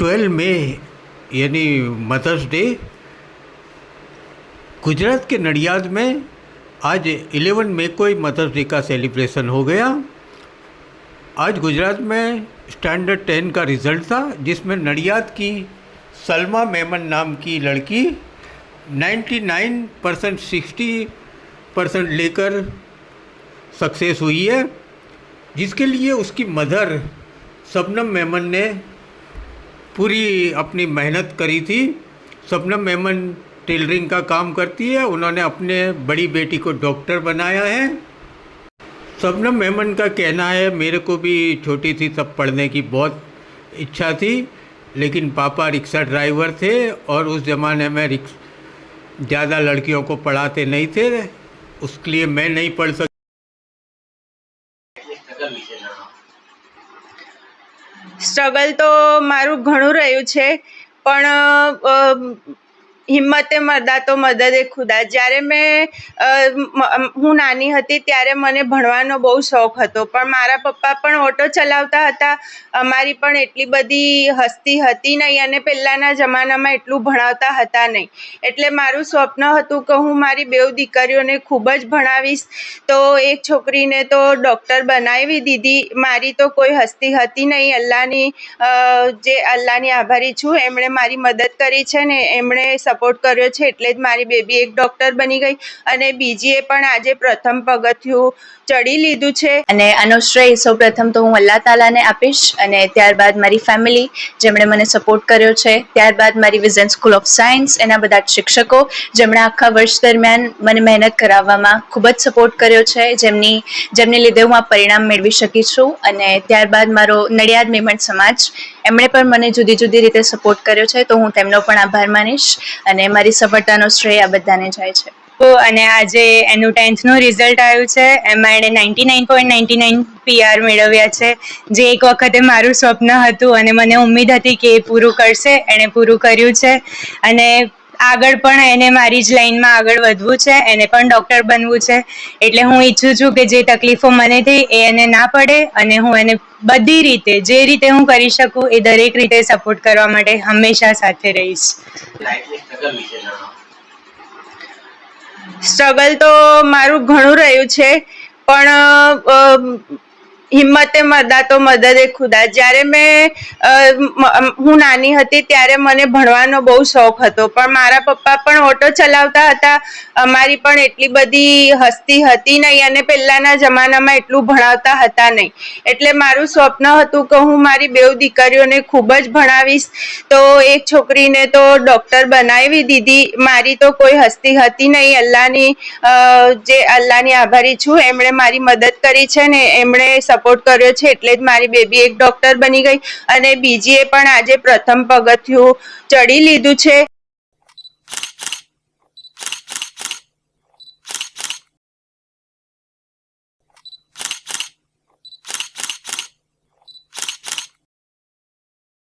Twelve मई यानी mother's day Gujarat के नडियाद में आज 11 मई को ही मदर्स डे का सेलिब्रेशन हो गया। आज गुजरात में स्टैंडर्ड टेन का रिज़ल्ट था, जिसमें नडियाद की सलमा मेमन नाम की लड़की 99 परसेंट सिक्सटी परसेंट लेकर सक्सेस हुई है, जिसके लिए उसकी मदर शबनम मेमन ने पूरी अपनी मेहनत करी थी। शबनम मेमन टेलरिंग का काम करती है। उन्होंने अपने बड़ी बेटी को डॉक्टर बनाया है। शबनम मेमन का कहना है, मेरे को भी छोटी थी तब पढ़ने की बहुत इच्छा थी, लेकिन पापा रिक्शा ड्राइवर थे और उस ज़माने में रिक्स ज़्यादा लड़कियों को पढ़ाते नहीं थे। उसके लिए मैं नहीं पढ़ सक સ્ટ્રગલ તો મારું ઘણું રહ્યું છે પણ હિંમતે મરદા તો મદદે ખુદા. જ્યારે મેં હું નાની હતી ત્યારે મને ભણવાનો બહુ શોખ હતો. પણ મારા પપ્પા પણ ઓટો ચલાવતા હતા. અમારી પણ એટલી બધી હસ્તી હતી નહીં અને પહેલાંના જમાનામાં એટલું ભણાવતા હતા નહીં. એટલે મારું સ્વપ્ન હતું કે હું મારી બેઉ દીકરીઓને ખૂબ જ ભણાવીશ. તો એક છોકરીને તો ડૉક્ટર બનાવી દીધી. મારી તો કોઈ હસ્તી હતી નહીં. અલ્લાહની જે અલ્લાહની આભારી છું. એમણે મારી મદદ કરી છે ને એમણે સપોર્ટ કર્યો છે એટલે જ મારી બેબી એક ડૉક્ટર બની ગઈ અને બીજીએ પણ આજે પ્રથમ પગથિયું ચડી લીધું છે. અને આનો શ્રેય સૌ પ્રથમ તો હું અલ્લાહ તાલાને આપીશ અને ત્યારબાદ મારી ફેમિલી જેમણે મને સપોર્ટ કર્યો છે, ત્યારબાદ મારી વિઝન સ્કૂલ ઓફ સાયન્સ એના બધા શિક્ષકો, જેમણે આખા વર્ષ દરમિયાન મને મહેનત કરાવવામાં ખૂબ જ સપોર્ટ કર્યો છે, જેમની, જેમને લીધે હું આ પરિણામ મેળવી શકી છું અને ત્યારબાદ મારો નડિયાદ મેમણ સમાજ એમણે પણ મને જુદી જુદી રીતે સપોર્ટ કર્યો છે, તો હું તેમનો પણ આભાર માનીશ અને મારી સફળતાનો શ્રેય આ બધાને જાય છે. તો અને આજે એનું ટેન્થનું રિઝલ્ટ આવ્યું છે, એમાં એણે ninety nine point ninety nine PR મેળવ્યા છે. જે એક વખતે મારું સ્વપ્ન હતું અને મને ઉમ્મીદ હતી કે એ પૂરું કરશે, એણે પૂરું કર્યું છે. અને આગળ પણ એને મારી જ લાઈનમાં આગળ વધવું છે, એને પણ ડૉક્ટર બનવું છે. એટલે હું ઈચ્છું છું કે જે તકલીફો મને થઈ એ એને ના પડે અને હું એને બધી રીતે, જે રીતે હું કરી શકું એ દરેક રીતે સપોર્ટ કરવા માટે હંમેશા સાથે રહીશ. સ્ટ્રગલ તો મારું ઘણું રહ્યું છે, પણ હિંમતે મરદા તો મદદે ખુદા. જ્યારે મેં હું નાની હતી ત્યારે મને ભણવાનો બહુ શોખ હતો. પણ મારા પપ્પા પણ ઓટો ચલાવતા હતા. અમારી પણ એટલી બધી હસ્તી હતી નહીં અને પહેલાંના જમાનામાં એટલું ભણાવતા હતા નહીં. એટલે મારું સ્વપ્ન હતું કે હું મારી બેઉ દીકરીઓને ખૂબ જ ભણાવીશ. તો એક છોકરીને તો ડૉક્ટર બનાવી દીધી. મારી તો કોઈ હસ્તી હતી નહીં. અલ્લાહની જે અલ્લાહની આભારી છું. એમણે મારી મદદ કરી છે ને એમણે સપોર્ટ કર્યો છે એટલે જ મારી બેબી એક ડૉક્ટર બની ગઈ અને બીજીએ પણ આજે પ્રથમ પગથિયું ચડી લીધું છે.